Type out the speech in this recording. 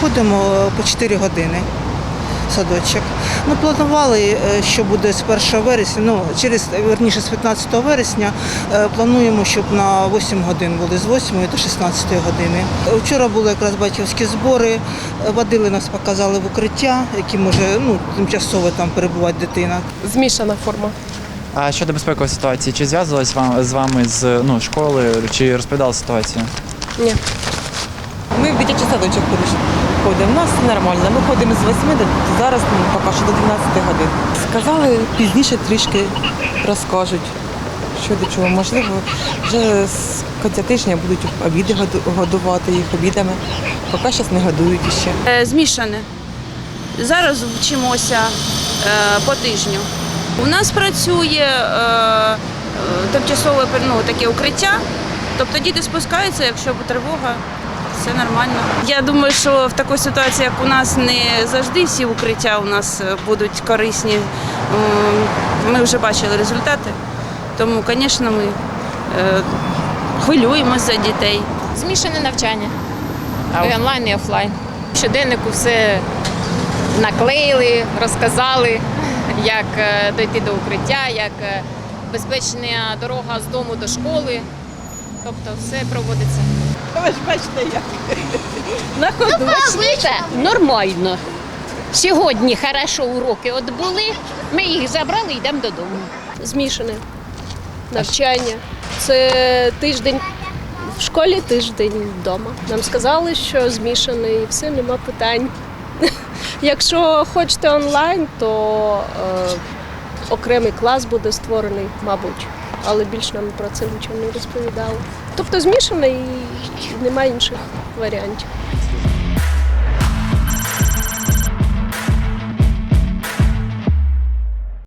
ходимо по 4 години. в Садочок. Ну, планували, е, що буде з 1 вересня, ну, через, верніше, з 15 вересня е, плануємо, щоб на 8 годин були з 8 до 16 години. Е, Вчора були якраз батьківські збори, е, водили нас, показали в укриття, які може ну, тимчасово там перебувати дитина. Змішана форма. А щодо безпекової ситуації, чи зв'язувались з вами з ну, школи, чи розповідали ситуацію? Ні. Дитячий садочок ходимо. У нас нормально. Ми ходимо з 8 до зараз поки що до 12 годин. Сказали, пізніше трішки розкажуть, що до чого. Можливо, вже з кінця тижня будуть обіди годувати їх обідами. Поки зараз не годують іще. Е, Змішане. Зараз вчимося е, по тижню. У нас працює е, тимчасове ну, таке укриття, тобто діти спускаються, якщо тривога, все нормально. Я думаю, що в такій ситуації, як у нас, не завжди всі укриття у нас е, будуть корисні. Ми вже бачили результати, тому, звісно, ми е, хвилюємося за дітей. Змішане навчання. І онлайн, і офлайн. В Щоденнику все наклеїли, розказали, як е, дойти до укриття, як безпечна дорога з дому до школи. Тобто все проводиться. Ви Бачите, нормально. Сьогодні хорошо уроки от були, ми їх забрали і йдемо додому. Змішане навчання. Це тиждень в школі, тиждень вдома. Нам сказали, що змішаний і все, нема питань. Якщо хочете онлайн, то е, окремий клас буде створений, мабуть. Але більш нам про це нічого не розповідали. Тобто змішаний і немає інших варіантів.